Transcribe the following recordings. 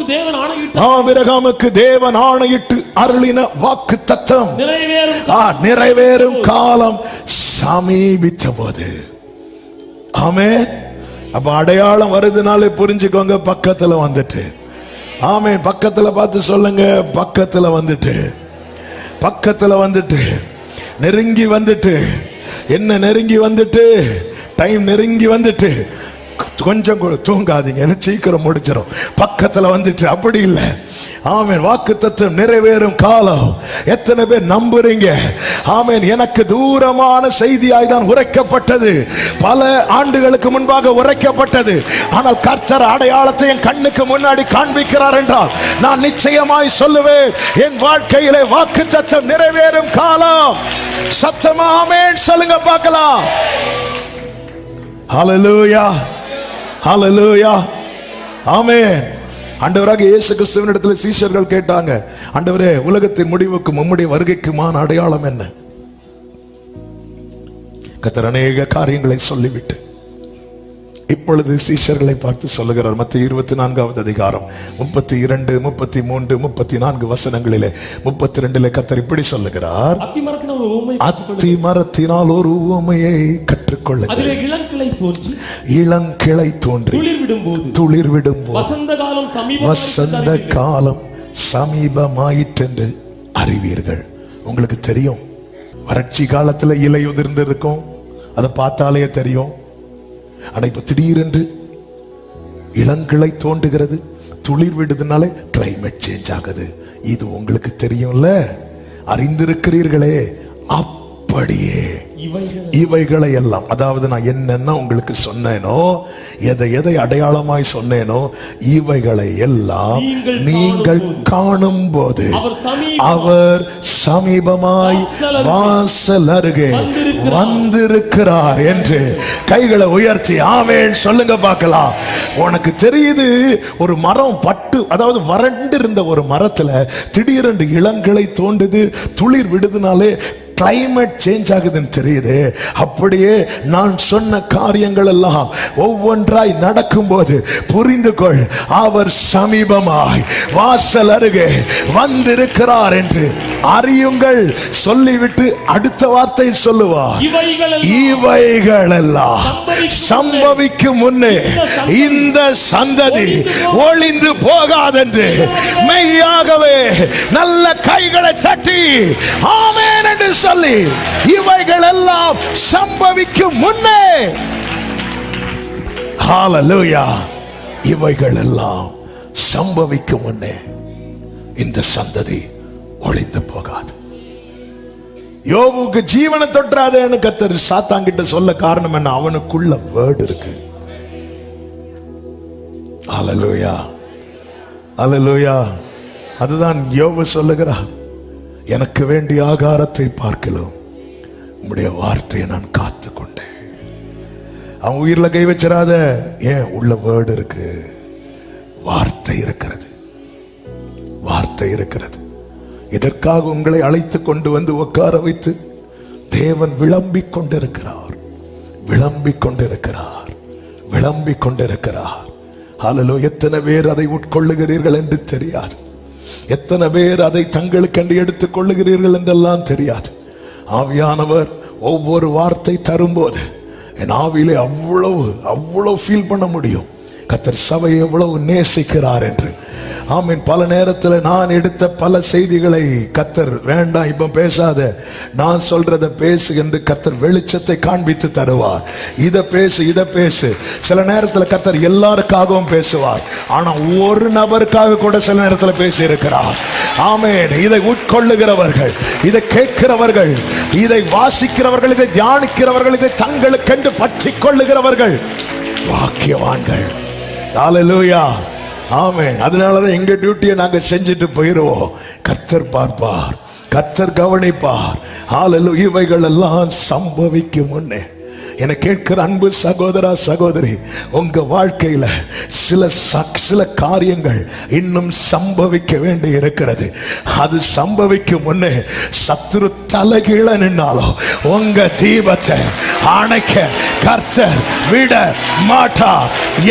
ஆபிரகாமுக்கு தேவன் ஆணையிட்டு ஆபிரகாமுக்கு தேவன் ஆணையிட்டு அருளின வாக்கு தத்தம். நிறைவேறும் நிறைவேறும் காலம் சமீபித்த போது ஆமே அப்ப அடையாளம் வருதுனாலே புரிஞ்சுக்கோங்க பக்கத்துல வந்துட்டு. ஆமே பக்கத்துல பார்த்து சொல்லுங்க பக்கத்துல வந்துட்டு. பக்கத்துல வந்துட்டு. நெருங்கி வந்துட்டு. என்ன நெருங்கி வந்துட்டு? டைம் நெருங்கி வந்துட்டு. கொஞ்சம் கூட தூங்காதீங்க. சீக்கிரம் முடிச்சிடும் பக்கத்தில் வந்துட்டு அப்படி இல்லை. ஆமென். வாக்கு தத்துவம் நிறைவேறும் காலம். எத்தனை பேர் நம்புறீங்க? ஆமென். எனக்கு தூரமான செய்தியாய் தான் உரைக்கப்பட்டது. பல ஆண்டுகளுக்கு முன்பாக உரைக்கப்பட்டது. ஆனால் கர்த்தர் அடையாளத்தை என் கண்ணுக்கு முன்னாடி காண்பிக்கிறார் என்றால் நான் நிச்சயமாய் சொல்லுவேன். என் வாழ்க்கையிலே வாக்கு தத்துவம் நிறைவேறும் காலம். சத்தமாமேன் சொல்லுங்க பார்க்கலாம். Hallelujah. ஹalleluya ஆமென் ஆண்டவராக இயேசு கிறிஸ்துவின் இடத்துல சீஷர்கள் கேட்டாங்க ஆண்டவரே உலகத்தின் முடிவுக்கு உம்முடைய வருகைக்குமான அடையாளம் என்ன? கத்தர் அநேக காரியங்களை சொல்லிவிட்டு இப்பொழுது சீஷர்களை பார்த்து சொல்லுகிறார். மத்திய இருபத்தி நான்காவது அதிகாரம் முப்பத்தி இரண்டு முப்பத்தி மூன்று முப்பத்தி நான்கு வசனங்களிலே முப்பத்தி ரெண்டிலே கத்தர் இப்படி சொல்லுகிறார் அத்தி மரத்தினால் ஒரு உவமையை கற்றுக்கொள்ளுங்கள். தோன்றி இளங்கிளை தோன்றி துளிர் விடும்போது துளிர் விடும்போது வசந்த காலம் சமீபம் வசந்த காலம் சமீபமாயிற்றென்று அறிவீர்கள். உங்களுக்கு தெரியும். வறட்சி காலத்துல இலை உதிர்ந்து இருக்கும் அதை பார்த்தாலே தெரியும். ஆனா இப்ப திடீரென்று இளங்கிளை தோண்டுகிறது துளிர் விடுதுனாலே கிளைமேட் சேஞ்ச் ஆகுது. இது உங்களுக்கு தெரியும்ல? அறிந்திருக்கிறீர்களே அப்படியே. இவைகள் எல்லாம் அதாவது நான் என்னென்ன உங்களுக்கு சொன்னேனோ எதை எதை அடையாளமாய் சொன்னேனோ இவைகளை எல்லாம் நீங்கள் காணும் போது அவர் சமீப அவர் சமீபமாய் வாசல் அருகே வந்திருக்கிறார். என்று கைகளை உயர்த்தி ஆமேன். சொல்லுங்க பார்க்கலாம். உனக்கு தெரியுது ஒரு மரம் பட்டு அதாவது வறண்டு இருந்த ஒரு மரத்துல திடீரென்று இளங்களை தோண்டுது துளிர் விடுதுனாலே கிளைமேட் சேஞ்ச் ஆகுதுன்னு தெரியுது. அப்படியே நான் சொன்ன காரியங்கள் எல்லாம் ஒவ்வொன்றாய் நடக்கும்போது புரிந்து கொள் அவர் சமீபமாய் வாசல் அருகே வந்திருக்கிறார் என்று அறியுங்கள் சொல்லிவிட்டு அடுத்த வார்த்தை சொல்லுவார். இவைகள் எல்லாம் சம்பவிக்கும் முன்னே இந்த சந்ததி ஒளிந்து போகாதென்று மெய்யாகவே நல்ல கைகளை தட்டி ஆமென் என்று சொல்லி இவைகள் எல்லாம் சம்பவிக்கும் முன்னே. ஹalleluya. இவைகள் எல்லாம் சம்பவிக்கும் முன்னே. இந்த சந்ததி ஒளிந்து போகாது. யோபுக்கு ஜீவனை தொற்றாதேன்னு கத்தர் சாத்தாங்கிட்ட சொல்ல காரணம் என்ன? அவனுக்குள்ள வேர்டு இருக்கு. அலலூயா அலலூயா அதுதான் யோபு சொல்லுகிறா எனக்கு வேண்டிய ஆகாரத்தை பார்க்கலாம். உம்முடைய வார்த்தையை நான் காத்து கொண்டேன் அவன் உயிர்ல கை வச்சிடாத ஏன் உள்ள வேர்டு இருக்கு? வார்த்தை இருக்கிறது. வார்த்தை இருக்கிறது. இதற்காக உங்களை அழைத்து கொண்டு வந்து உட்கார வைத்து தேவன் விளம்பிக் கொண்டிருக்கிறார்? விளம்பிக் கொண்டிருக்கிறார். விளம்பிக் கொண்டிருக்கிறார். ஹalleluya எத்தனை பேர் அதை உட்கொள்ளுகிறீர்கள் என்று தெரியாது. எத்தனை பேர் அதை தங்களுக்கென்று எடுத்துக் கொள்ளுகிறீர்கள் என்றெல்லாம் தெரியாது. ஆவியானவர் ஒவ்வொரு வார்த்தை தரும்போது என் ஆவியிலே அவ்வளவு அவ்வளவு ஃபீல் பண்ண முடியும். கத்தர் சபை எவ்வளவு நேசிக்கிறார் என்று. ஆமீன். பல நேரத்தில் நான் எடுத்த பல செய்திகளை கத்தர் வேண்டாம் இப்ப பேசாத. நான் சொல்றத பேசு என்று கத்தர் வெளிச்சத்தை காண்பித்து தருவார். இதை பேசு இதை பேசு. சில நேரத்தில் கத்தர் எல்லாருக்காகவும் பேசுவார். ஆனா ஒரு நபருக்காக கூட சில நேரத்தில் பேசி இருக்கிறார் ஆமேன். இதை உட்கொள்ளுகிறவர்கள் இதை கேட்கிறவர்கள் இதை வாசிக்கிறவர்கள் இதை தியானிக்கிறவர்கள் இதை தங்களுக்கென்று பற்றி கொள்ளுகிறவர்கள் வாக்கியவான்கள். தாலலூயா ஆமே அதனாலதான் எங்க டியூட்டியை நாங்க செஞ்சுட்டு போயிடுவோம் கர்த்தர் பார்ப்பார். கர்த்தர் கவனிப்பார். ஹalleluya இவைகள் எல்லாம் சம்பவிக்கும் முன்னே. என கேட்கிற அன்பு சகோதரா சகோதரி உங்க வாழ்க்கையில சில சில காரியங்கள் இன்னும் சம்பவிக்க வேண்டி இருக்கிறது. அது சம்பவிக்கும் முன்னே சத்துரு தலைகீழ நின்னாலும் உங்க தீபத்தை அணைக்க கர்த்தர் விட மாட்டா.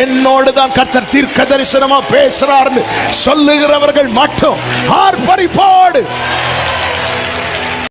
என்னோடு தான் கர்த்தர் தீர்க்க தரிசனமா பேசுறாருன்னு சொல்லுகிறவர்கள் மட்டும் ஆர்ப்பரிப்பாடு.